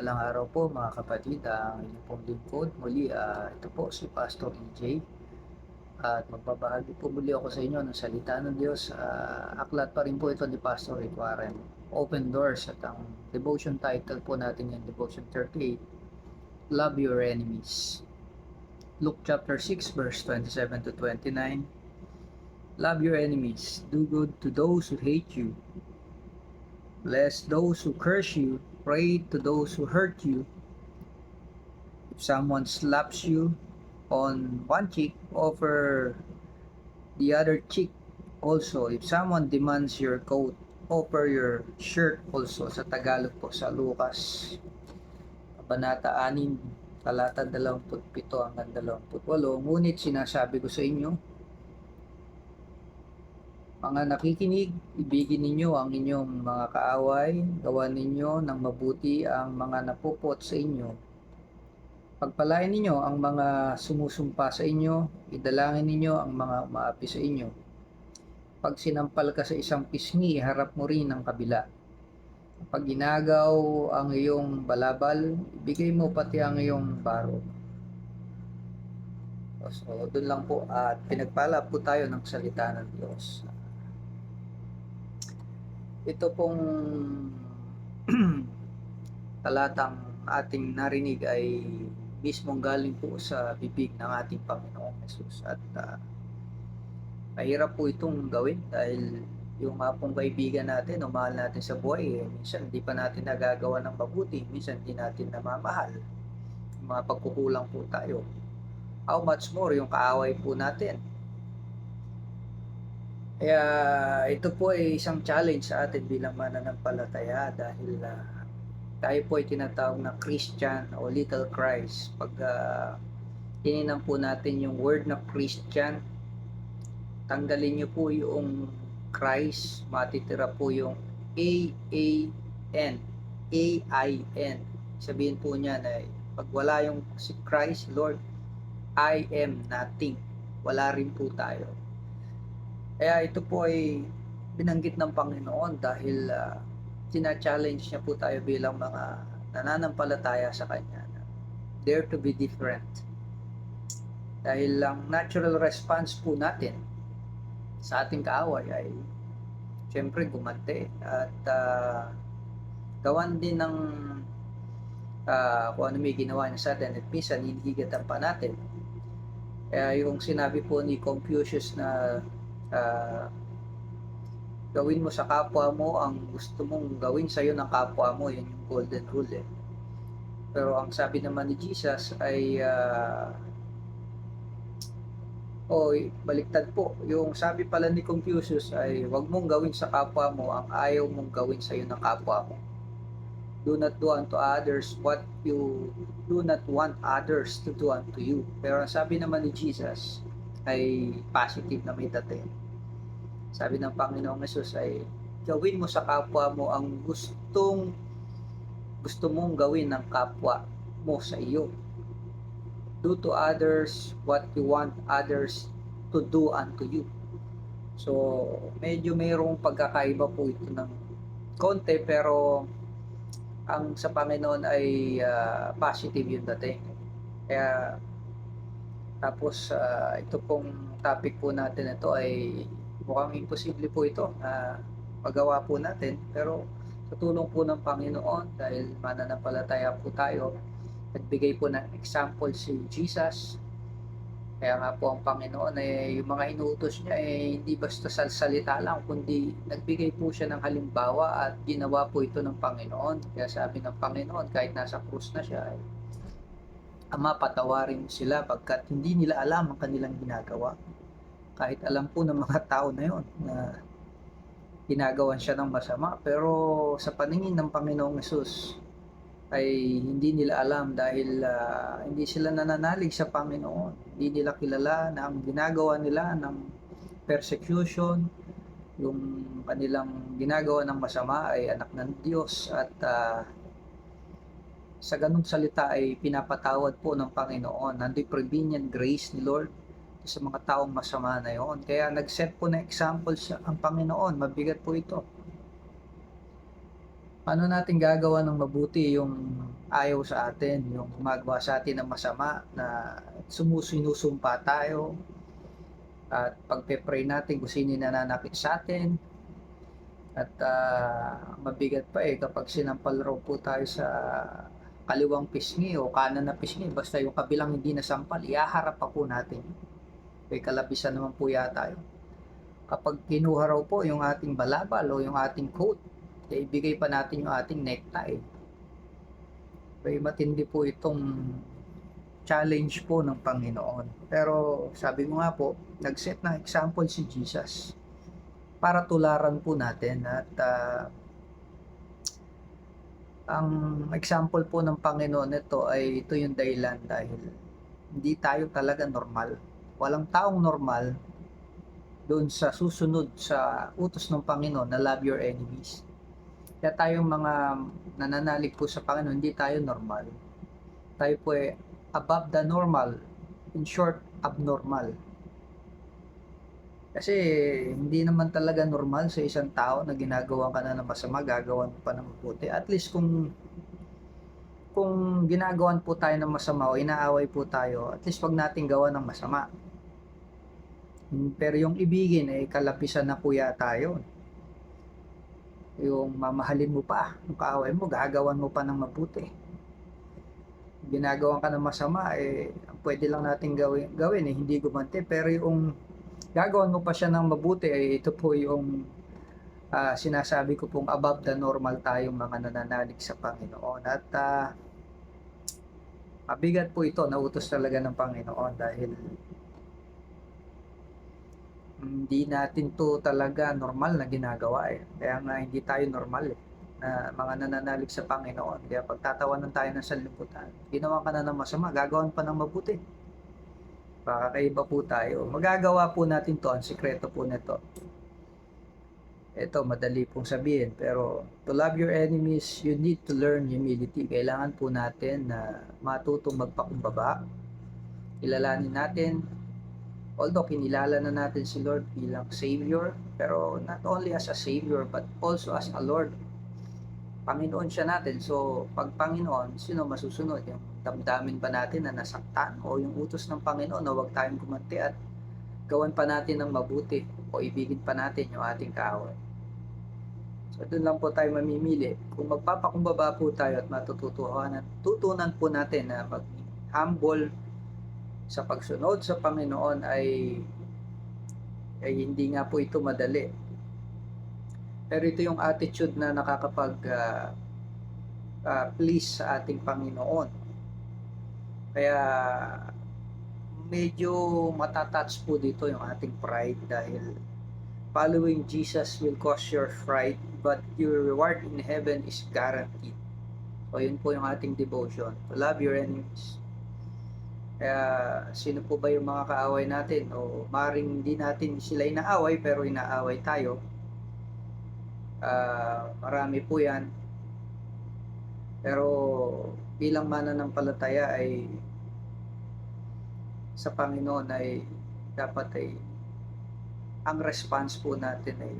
Mapagpalang araw po mga kapatid, ang inyong pong lingkod. Muli, ah, ito po si Pastor EJ. At magbabahagi po muli ako sa inyo ng salita ng Diyos. Ah, aklat pa rin po ito ni Pastor Rick Warren. Open Doors at ang devotion title po natin yung Devotion 38, Love Your Enemies. Luke chapter 6 verse 27 to 29. Love your enemies, do good to those who hate you, bless those who curse you, pray to those who hurt you. If someone slaps you on one cheek, offer the other cheek also. If someone demands your coat, offer your shirt also. Sa Tagalog po, sa Lucas, Kabanata 6, talata 27 hanggang 28. Ngunit sinasabi ko sa inyo, mga nakikinig, ibigin ninyo ang inyong mga kaaway, gawan ninyo ng mabuti ang mga napupot sa inyo. Pagpalain ninyo ang mga sumusumpa sa inyo, idalangin ninyo ang mga umaapi sa inyo. Pag sinampal ka sa isang pisngi, harap mo rin ang kabila. Pag ginagaw ang iyong balabal, ibigay mo pati ang iyong baro. So, doon lang po at pinagpala po tayo ng salita ng Diyos ito pong talatang ating narinig ay mismong galing po sa bibig ng ating Panginoong Jesus at uh, mahirap po itong gawin dahil yung mga pong kaibigan natin o mahal natin sa buhay eh, minsan hindi pa natin nagagawa ng mabuti minsan hindi natin namamahal. Yung mga pagkukulang po tayo. How much more yung kaaway po natin kaya ito po ay isang challenge sa atin bilang mananampalataya dahil uh, tayo po ay tinatawag na Christian o Little Christ. Pag uh, tininang po natin yung word na Christian, tanggalin nyo po yung Christ, matitira po yung A-A-N, A-I-N. Sabihin po niya na pag wala yung si Christ, Lord, I am nothing. Wala rin po tayo kaya ito po ay binanggit ng Panginoon dahil uh, tina-challenge niya po tayo bilang mga nananampalataya sa Kanya na dare to be different. Dahil lang natural response po natin sa ating kaaway ay syempre gumante at uh, gawan din ng uh, kung ano may ginawa niya sa atin at minsan hinihigatan pa natin. Kaya yung sinabi po ni Confucius na uh, gawin mo sa kapwa mo ang gusto mong gawin sa iyo ng kapwa mo yun yung golden rule eh. pero ang sabi naman ni Jesus ay uh, o oh, baliktad po. Yung sabi pala ni Confucius ay wag mong gawin sa kapwa mo ang ayaw mong gawin sa iyo ng kapwa mo. Do not do unto others what you do not want others to do unto you. Pero ang sabi naman ni Jesus ay positive na may dating sabi ng Panginoong Yesus ay gawin mo sa kapwa mo ang gustong gusto mong gawin ng kapwa mo sa iyo. Do to others what you want others to do unto you. So, medyo mayroong pagkakaiba po ito ng konti pero ang sa Panginoon ay uh, positive yung dating. Kaya tapos uh, ito pong topic po natin ito ay mukhang imposible po ito na magawa po natin. Pero sa tulong po ng Panginoon dahil mananampalataya po tayo nagbigay po ng example si Jesus. Kaya nga po ang Panginoon eh, yung mga inuutos niya eh, hindi basta sa salita lang kundi nagbigay po siya ng halimbawa at ginawa po ito ng Panginoon. Kaya sabi ng Panginoon kahit nasa krus na siya eh, Ama patawarin sila pagkat hindi nila alam ang kanilang ginagawa. Kahit alam po ng mga tao na yon na ginagawan siya ng masama pero sa paningin ng Panginoong Yesus ay hindi nila alam dahil uh, hindi sila nananalig sa Panginoon. Hindi nila kilala na ang ginagawa nila ng persecution yung kanilang ginagawa ng masama ay anak ng Diyos at uh, sa ganung salita ay pinapatawad po ng Panginoon. Nando'y prevenient grace ni Lord sa mga taong masama na yon. Kaya nag-set po na example sa ang Panginoon. Mabigat po ito. paano natin gagawa ng mabuti yung ayaw sa atin, yung gumagawa sa atin ng masama na sumusinusumpa tayo at pagpe-pray natin kung sino nananakit sa atin at ah, mabigat pa eh kapag sinampal raw po tayo sa kaliwang pisngi o kanan na pisngi basta yung kabilang hindi nasampal iaharap pa po natin. May kalabisan naman po yata yun. Kapag kinuha raw po yung ating balabal o yung ating coat eh, ibigay pa natin yung ating necktie. May matindi po itong challenge po ng Panginoon. Pero sabi ko nga po, nag-set ng example si Jesus para tularan po natin at ah, ang example po ng Panginoon nito ay ito yung dahilan dahil hindi tayo talaga normal. Walang taong normal doon sa susunod sa utos ng Panginoon na love your enemies. Kaya tayong mga nananalig po sa Panginoon, hindi tayo normal. Tayo po ay above the normal. In short, abnormal. Kasi hindi naman talaga normal sa isang tao na ginagawa ka na ng masama, gagawan pa ng mabuti. At least kung kung ginagawan po tayo ng masama o inaaway po tayo, at least wag nating gawa ng masama. Pero yung ibigin ay kalapisan na po yata yun yung mamahalin mo pa yung kaaway mo, gagawan mo pa ng mabuti. Ginagawan ka ng masama, eh, pwede lang natin gawin, gawin eh, hindi gumante. Pero yung gagawan mo pa siya ng mabuti, eh, ito po yung ah, sinasabi ko pong above the normal tayong mga nananalig sa Panginoon. At ah, mabigat po ito, nautos talaga ng Panginoon dahil hindi natin to talaga normal na ginagawa eh. Kaya nga hindi tayo normal eh na mga nananalig sa Panginoon. Kaya pagtatawanan tayo ng sanlibutan, ginawa ka na ng masama, gagawan pa ng mabuti. Baka kaiba po tayo. Magagawa po natin to, ang sikreto po nito. Ito, madali pong sabihin. Pero to love your enemies, you need to learn humility. Kailangan po natin na matutong magpakumbaba. Kilalanin natin although kinilala na natin si Lord bilang Savior, pero not only as a Savior, but also as a Lord. Panginoon siya natin. So, pag Panginoon, sino masusunod? Yung damdamin ba natin na nasaktan? O yung utos ng Panginoon na huwag tayong gumanti at gawan pa natin ng mabuti o ibigin pa natin yung ating kaaway. So, doon lang po tayo mamimili. Kung magpapakumbaba po tayo at matututuhanan, tutunan po natin na mag humble sa pagsunod sa Panginoon ay ay hindi nga po ito madali. Pero ito yung attitude na nakakapag uh, uh, please sa ating Panginoon. Kaya medyo matatouch po dito yung ating pride dahil following Jesus will cause your pride but your reward in heaven is guaranteed. So yun po yung ating devotion. To love your enemies kaya sino po ba yung mga kaaway natin? O maring hindi natin sila inaaway pero inaaway tayo. Uh, marami po yan. Pero bilang mananampalataya ay sa Panginoon ay dapat ay ang response po natin ay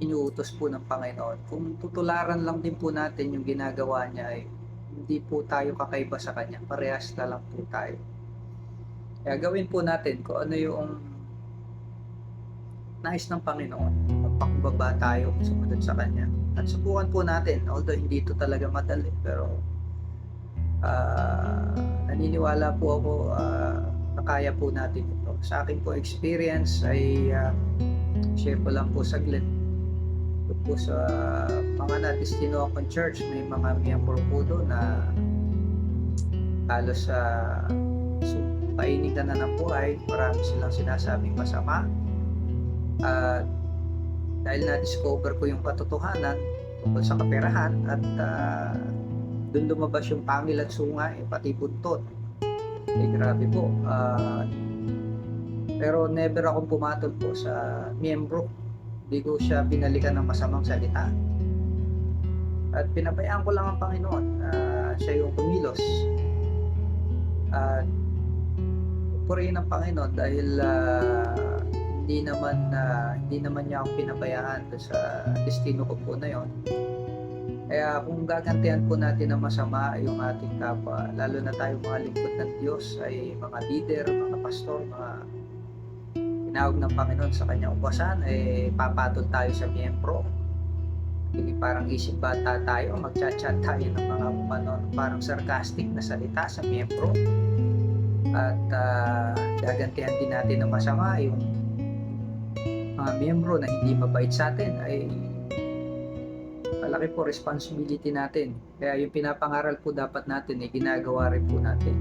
inuutos po ng Panginoon. Kung tutularan lang din po natin yung ginagawa niya ay hindi po tayo kakaiba sa kanya. Parehas na lang po tayo. Kaya gawin po natin kung ano yung nais ng Panginoon. Magpakumbaba tayo sumunod sa Kanya. At subukan po natin, although hindi ito talaga madali, pero uh, naniniwala po ako uh, na kaya po natin ito. Sa akin po experience ay uh, share ko lang po saglit po sa mga na-destino akong church, may mga miyembro po doon na halos sa uh, painitan na ng buhay, marami silang sinasabing masama. At uh, dahil na-discover ko yung katotohanan tungkol sa kaperahan at uh, doon lumabas yung pangil at sungay, pati buntot. Eh, grabe po. Uh, pero never akong pumatol po sa miyembro hindi ko siya pinalikan ng masamang salita. At pinabayaan ko lang ang Panginoon. Uh, siya yung kumilos. At purihin ng Panginoon dahil uh, hindi naman uh, hindi naman niya akong pinabayaan sa destino ko po na yon. Kaya kung gagantihan po natin ng masama yung ating kapwa, lalo na tayo mga lingkod ng Diyos, ay mga leader, mga pastor, mga tinawag ng Panginoon sa kanyang ubasan, eh papatol tayo sa miyembro. Hindi parang isip bata tayo, magchat-chat tayo ng mga umano, parang sarcastic na salita sa miyembro. At ah, gagantihan din natin ng masama yung mga miyembro na hindi mabait sa atin ay malaki po responsibility natin. Kaya yung pinapangaral po dapat natin ay ginagawa rin po natin.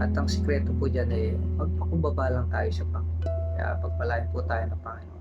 At ang sikreto po dyan ay magpakumbaba lang tayo sa Panginoon. Kaya pagpalain po tayo ng Panginoon.